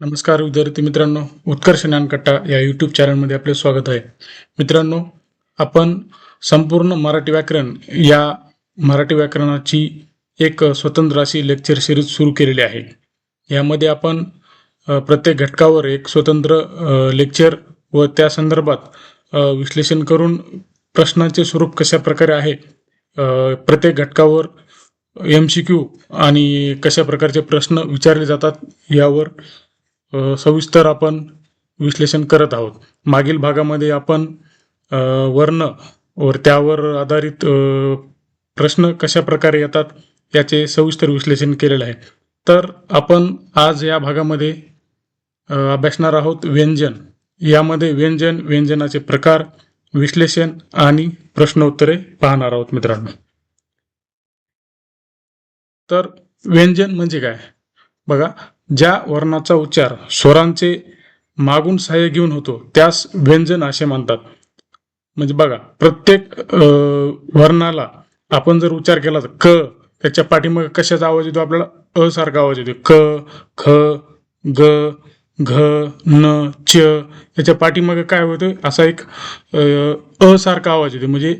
नमस्कार विद्यार्थी मित्रांनो. उत्कर्ष ज्ञानकट्टा या यूट्यूब चॅनलमध्ये आपले स्वागत आहे. मित्रांनो आपण संपूर्ण मराठी व्याकरण या मराठी व्याकरणाची एक स्वतंत्र अशी लेक्चर सिरीज सुरू केलेली आहे. यामध्ये आपण प्रत्येक घटकावर एक स्वतंत्र लेक्चर व त्या संदर्भात विश्लेषण करून प्रश्नाचे स्वरूप कशा प्रकारे आहे प्रत्येक घटकावर एम सी क्यू आणि कशा प्रकारचे प्रश्न विचारले जातात यावर सविस्तर आपण विश्लेषण करत आहोत. मागील भागामध्ये आपण वर्ण वर त्यावर आधारित प्रश्न कशा प्रकारे येतात याचे सविस्तर विश्लेषण केलेलं आहे. तर आपण आज या भागामध्ये अभ्यासणार आहोत व्यंजन. यामध्ये व्यंजन व्यंजनाचे प्रकार विश्लेषण आणि प्रश्नोत्तरे पाहणार आहोत मित्रांनो. तर व्यंजन म्हणजे काय? बघा ज्या वर्णाचा उच्चार स्वरांचे मागून सहाय्य घेऊन होतो त्यास व्यंजन असे म्हणतात. म्हणजे बघा प्रत्येक वर्णाला आपण जर उच्चार केला तर क त्याच्या पाठीमागे कशाचा आवाज येतो आपल्याला? अ सारखा आवाज येतो. क ख ग घ न च. याच्या पाठीमागे काय होतं असा एक अ, सारखा आवाज येतो. म्हणजे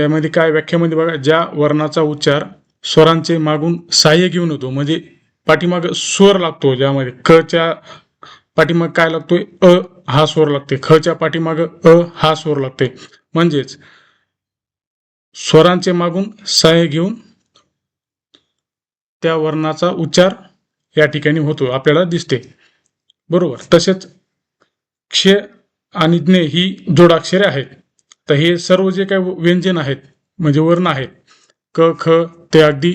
यामध्ये काय व्याख्यामध्ये बघा ज्या वर्णाचा उच्चार स्वरांचे मागून सहाय्य घेऊन होतो. म्हणजे पाठीमाग स्वर लागतो ज्यामध्ये क च्या पाठीमाग काय लागतोय? अ हा स्वर लागते. ख च्या पाठीमाग अ हा स्वर लागते. म्हणजेच स्वरांचे मागून सहाय्य घेऊन त्या वर्णाचा उच्चार या ठिकाणी होतो आपल्याला दिसते. बरोबर? तसेच क्ष आणि ज्ञे ही जोडाक्षरे आहेत. तर हे सर्व जे काही व्यंजन आहेत म्हणजे वर्ण आहेत क ख ते अगदी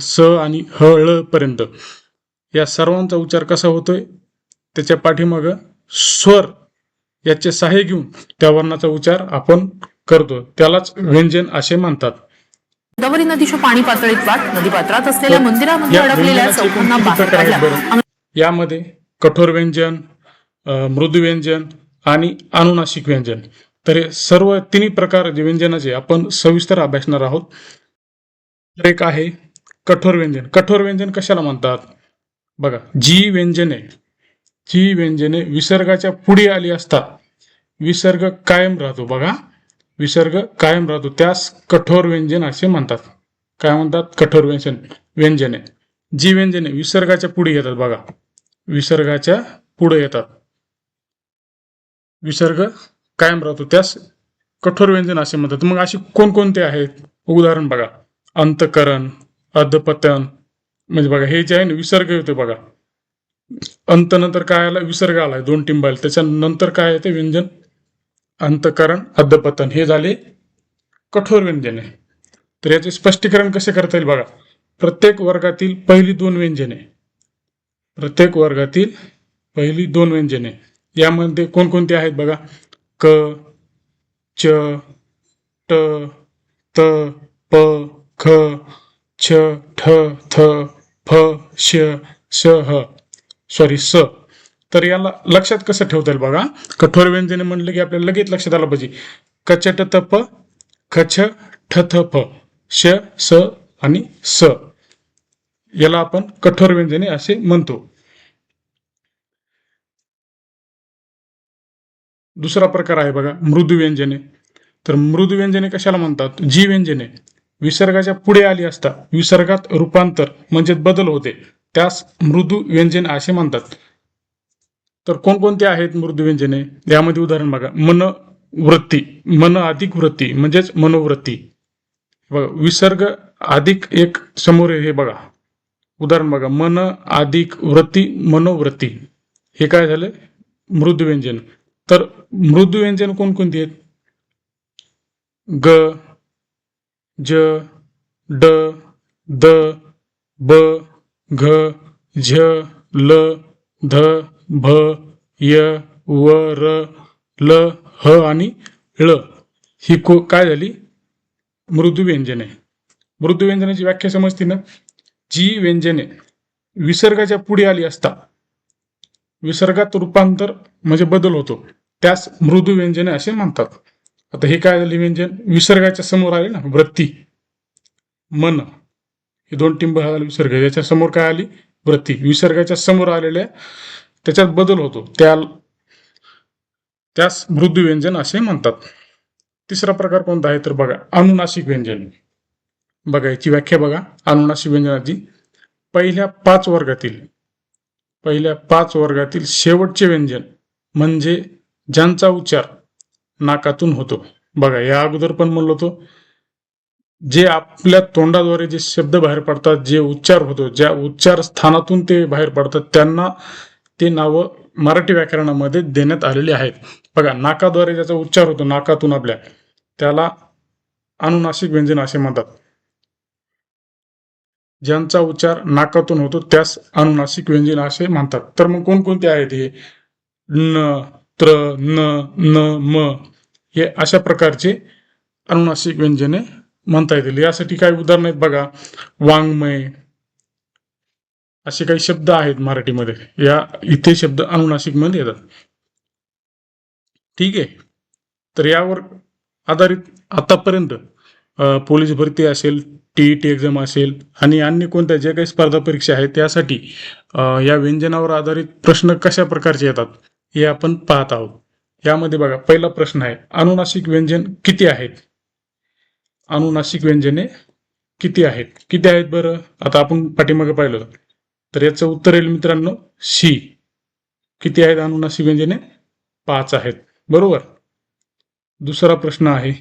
स आणि ह ळ पर्यंत. या सर्वांचा उच्चार कसा होतोय? त्याच्या पाठीमाग स्वर याचे सहाय्य घेऊन त्या वर्णाचा उच्चार आपण करतो त्यालाच व्यंजन असे म्हणतात. गोदावरी नदीच्या पाणी पातळीत वाढ नदीपात्रात असलेल्या मंदिरामध्ये या अडकलेल्या चौकांना बाहेर? यामध्ये कठोर व्यंजन मृदू व्यंजन आणि अनुनासिक व्यंजन. तर हे सर्व तिन्ही प्रकार व्यंजनाचे आपण सविस्तर अभ्यासणार आहोत. तर एक आहे कठोर व्यंजन. कठोर व्यंजन कशाला म्हणतात? बघा जी व्यंजने जी व्यंजने विसर्गाच्या पुढे आली असतात विसर्ग कायम राहतो बघा. विसर्ग कायम राहतो. त्यास कठोर व्यंजन असे म्हणतात. काय म्हणतात? कठोर व्यंजन व्यंजने. जी व्यंजने विसर्गाच्या पुढे येतात बघा. विसर्गाच्या पुढे येतात. विसर्ग कायम राहतो. त्यास कठोर व्यंजन असे म्हणतात. मग अशी कोणकोणते आहेत? उदाहरण बघा. अंतकरण अधपतन. म्हणजे बघा हे जे आहे ना विसर्ग येतो बघा. अंत नंतर काय आला? विसर्ग आलाय दोन टिंबाल त्याच्यानंतर काय येते व्यंजन? अंतकरण अधपतन. हे झाले कठोर व्यंजने. तर याचे स्पष्टीकरण कसे करता येईल बघा. प्रत्येक वर्गातील पहिली दोन व्यंजने. प्रत्येक वर्गातील पहिली दोन व्यंजने. यामध्ये कोणकोणती आहेत बघा? क च ट त प ख छ ठ थ फ श श ह. सॉरी स. तर याला लक्षात कसं ठेवता येईल बघा? कठोर व्यंजने म्हणलं की आपल्याला लगेच लक्षात आलं पाहिजे. कच ट त प खछ ठ थ फ श स आणि स. याला आपण कठोर व्यंजने असे म्हणतो. दुसरा प्रकार आहे बघा मृदू व्यंजने. तर मृदू व्यंजने कशाला म्हणतात? जी व्यंजने विसर्गाच्या पुढे आली असता विसर्गात रूपांतर म्हणजे बदल होते. त्यास मृदू व्यंजन असे म्हणतात. तर कोणकोणते आहेत मृदू व्यंजने? यामध्ये उदाहरण बघा. मन वृत्ती मन अधिक वृत्ती म्हणजेच मनोवृत्ती. बघा विसर्ग अधिक एक समोर आहे हे बघा. उदाहरण बघा. मन अधिक वृत्ती मनोवृत्ती. हे काय झालं? मृदू व्यंजन. तर मृदू व्यंजन कोणकोणती आहेत? ग ज ड द ब घ झ ल ध भ य व र ल ह आणि ळ. ही को काय झाली? मृदू व्यंजने. मृदू व्यंजनाची व्याख्या समजते ना? जी व्यंजने विसर्गाच्या पुढे आली असता विसर्गात रूपांतर म्हणजे बदल होतो त्यास मृदू व्यंजने असे म्हणतात. आता हे काय झाले व्यंजन विसर्गाच्या समोर आले ना वृत्ती. मन. हे दोन टिंब झाले विसर्ग. याच्या समोर काय आली? वृत्ती. विसर्गाच्या समोर आलेल्या त्याच्यात बदल होतो. त्या त्यास मृदू व्यंजन असे म्हणतात. तिसरा प्रकार कोणता आहे? तर बघा अनुनासिक व्यंजन. बघा याची व्याख्या बघा. अनुनासिक व्यंजनाची. पहिल्या पाच वर्गातील पहिल्या पाच वर्गातील शेवटचे व्यंजन म्हणजे ज्यांचा उच्चार नाकातून होतो. बघा या अगोदर पण म्हणलो होतो जे आपल्या तोंडाद्वारे जे शब्द बाहेर पडतात जे उच्चार होतो ज्या उच्चार स्थानातून ते बाहेर पडतात त्यांना ते नावं मराठी व्याकरणामध्ये देण्यात आलेली आहेत. बघा नाकाद्वारे ज्याचा उच्चार होतो नाकातून आपल्या त्याला अनुनासिक व्यंजन असे म्हणतात. ज्यांचा उच्चार नाकातून होतो त्यास अनुनासिक व्यंजन असे म्हणतात. तर मग कोणकोणते आहेत हे? न त्र न न म हे अशा प्रकारचे अनुनासिक व्यंजने म्हणता येतील. यासाठी काही उदाहरण आहेत बघा. वाङ्मय. असे काही शब्द आहेत मराठीमध्ये. या इथे शब्द अनुनासिकमध्ये येतात. ठीक आहे. तर यावर आधारित आतापर्यंत पोलीस भरती असेल टी ई टी एक्झाम असेल आणि अन्य कोणत्या ज्या काही स्पर्धा परीक्षा आहेत त्यासाठी या व्यंजनावर आधारित प्रश्न कशा प्रकारचे येतात? हे आपण पाहत आहोत. यामध्ये बघा पहिला प्रश्न आहे अनुनासिक व्यंजन किती आहेत? अनुनासिक व्यंजने किती आहेत? किती आहेत बरं? आता आपण पाठीमागे पाहिलं तर याचं उत्तर येईल मित्रांनो सी किती आहेत अनुनासिक व्यंजने? पाच आहेत. बरोबर? दुसरा प्रश्न आहे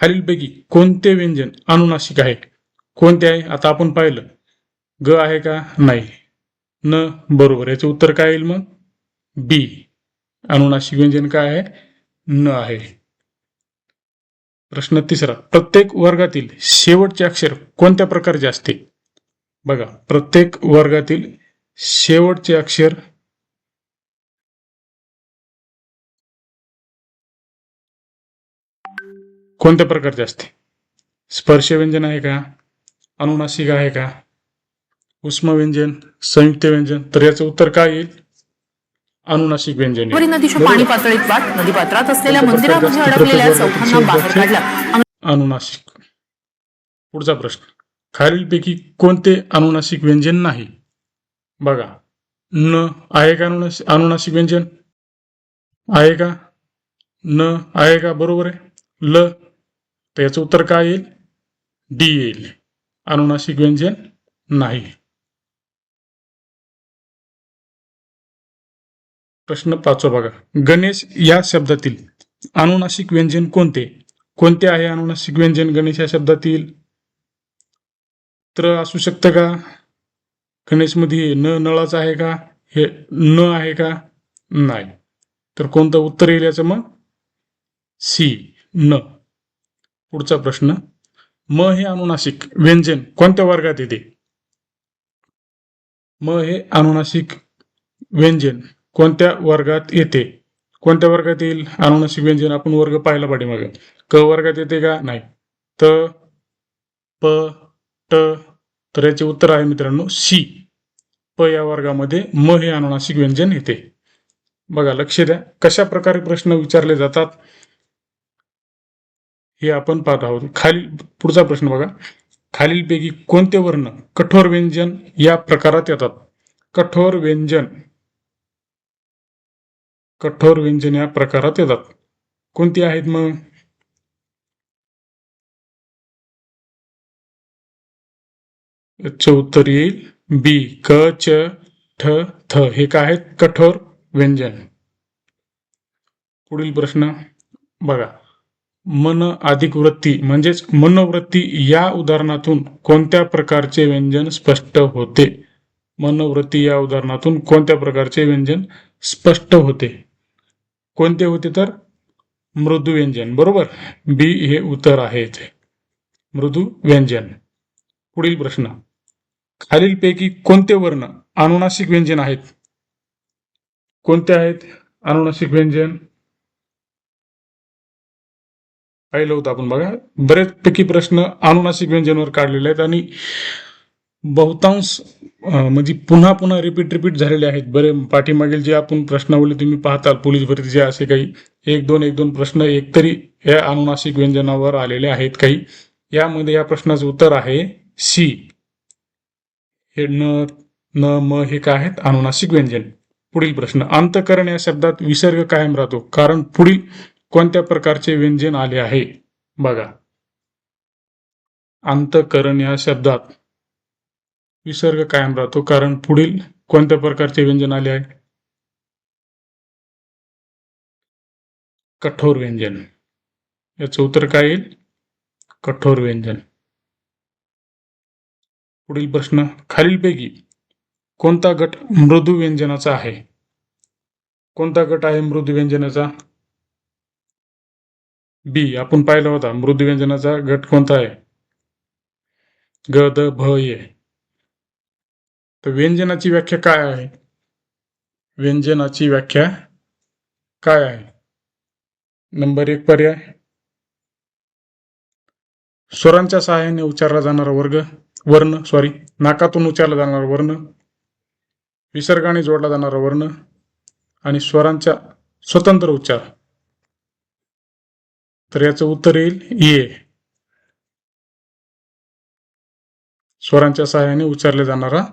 खालीलपैकी कोणते व्यंजन अनुनासिक आहे? कोणते आहे? आता आपण पाहिलं. ग आहे का? नाही. न. बरोबर. याचं उत्तर काय येईल मग? बी. अनुनासिक व्यंजन काय आहे? न आहे. प्रश्न तिसरा. प्रत्येक वर्गातील शेवटचे अक्षर कोणत्या प्रकारचे असते? बघा. प्रत्येक वर्गातील शेवटचे अक्षर कोणत्या प्रकारचे असते? स्पर्श व्यंजन आहे का? अनुनासिक आहे का? उष्म व्यंजन संयुक्त व्यंजन तर याचं उत्तर काय येईल? अनुनासिक व्यंजन. नदीच्या? पाणी पातळीत पात्रात असलेल्या मंदिरामध्ये अडकलेल्या चौघांना बाहेर काढलं. अनुनासिक. पुढचा प्रश्न. खालीलपैकी कोणते अनुनासिक व्यंजन नाही? बघा. न आहे का अनुनासिक अनुनासिक व्यंजन? आहे का? न आहे का? बरोबर आहे. ल. तर याचं उत्तर काय येईल? डी येईल. अनुनासिक व्यंजन नाही. प्रश्न पाचवा बघा. गणेश या शब्दातील अनुनासिक व्यंजन कोणते? कोणते आहे अनुनासिक व्यंजन गणेश या शब्दातील? त्र असू शकतं का? गणेशमध्ये न नळाचं आहे का? हे न आहे का? नाही. तर कोणतं उत्तर येईल याचं मग? सी. न. पुढचा प्रश्न. म हे अनुनासिक व्यंजन कोणत्या वर्गात येते? म हे अनुनासिक व्यंजन. कोणत्या वर्गात येते? कोणत्या वर्गात येईल? अनुनासिक व्यंजन आपण वर्ग पाहिला पाहिजे मग क वर्गात येते का? नाही. त प ट तर याचे उत्तर आहे मित्रांनो सी प या वर्गामध्ये म हे अनुनासिक व्यंजन येते. बघा लक्ष द्या. कशा प्रकारे प्रश्न विचारले जातात हे आपण पाहत आहोत. खालील पुढचा प्रश्न बघा. खालीलपैकी कोणते वर्ण कठोर व्यंजन या प्रकारात येतात? कठोर व्यंजन. कठोर व्यंजन या प्रकारात येतात. कोणती आहेत मग? याचं उत्तर येईल. बी क च ठ थ. हे काय आहेत? कठोर व्यंजन. पुढील प्रश्न बघा. मन अधिक वृत्ती म्हणजेच मनोवृत्ती या उदाहरणातून कोणत्या प्रकारचे व्यंजन स्पष्ट होते? मनोवृत्ती या उदाहरणातून कोणत्या प्रकारचे व्यंजन स्पष्ट होते? कोणते होते तर? मृदू व्यंजन बरोबर? बी हे उत्तर आहे इथे मृदू व्यंजन पुढील प्रश्न. खालीलपैकी कोणते वर्ण अनुनासिक व्यंजन आहेत? कोणते आहेत? अनुनासिक व्यंजन? पाहिलं होतं आपण बघा. बरेचपैकी प्रश्न अनुनासिक व्यंजनवर काढलेले आहेत आणि बहुतांश म्हणजे पुन्हा पुन्हा रिपीट रिपीट झालेले आहेत. बरे पाठीमागील जे आपण प्रश्नावली तुम्ही पाहताल पोलीस भरतीचे असे काही एक दोन एक दोन प्रश्न एकतरी या अनुनासिक व्यंजनावर आलेले आहेत काही. यामध्ये या प्रश्नाचं उत्तर आहे सी हे न न म हे काय आहेत? अनुनासिक व्यंजन. पुढील प्रश्न. अंतकरण या शब्दात विसर्ग कायम राहतो कारण पुढील कोणत्या प्रकारचे व्यंजन आले आहे? बघा. अंतकरण या शब्दात विसर्ग कायम राहतो कारण पुढील कोणत्या प्रकारचे व्यंजन आले आहे? कठोर व्यंजन. याचं उत्तर काय येईल? कठोर व्यंजन. पुढील प्रश्न खालीलपैकी कोणता गट मृदू व्यंजनाचा आहे? कोणता गट आहे मृदू व्यंजनाचा? बी आपण पाहिला होता मृदू व्यंजनाचा गट कोणता आहे? ग द भ ये. तर व्यंजनाची व्याख्या काय आहे? व्यंजनाची व्याख्या काय आहे? नंबर एक पर्याय. स्वरांच्या सहाय्याने उच्चारला जाणारा वर्ग वर्ण सॉरी नाकातून उच्चारला जाणारा वर्ण विसर्गाने जोडला जाणारा वर्ण आणि स्वरांच्या स्वतंत्र उच्चार. तर याचं उत्तर येईल ये स्वरांच्या सहाय्याने उच्चारला जाणारा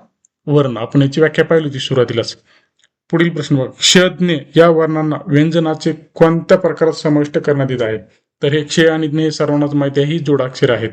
वर्ण. आपण याची व्याख्या पाहिली होती सुरुवातीलाच. पुढील प्रश्न बघ. या वर्णांना व्यंजनाचे कोणत्या प्रकारात समाविष्ट करण्यात येत आहे? तर हे क्षय आणि ज्ञ सर्वांनाच माहिती आहे. ही जोडाक्षर आहेत.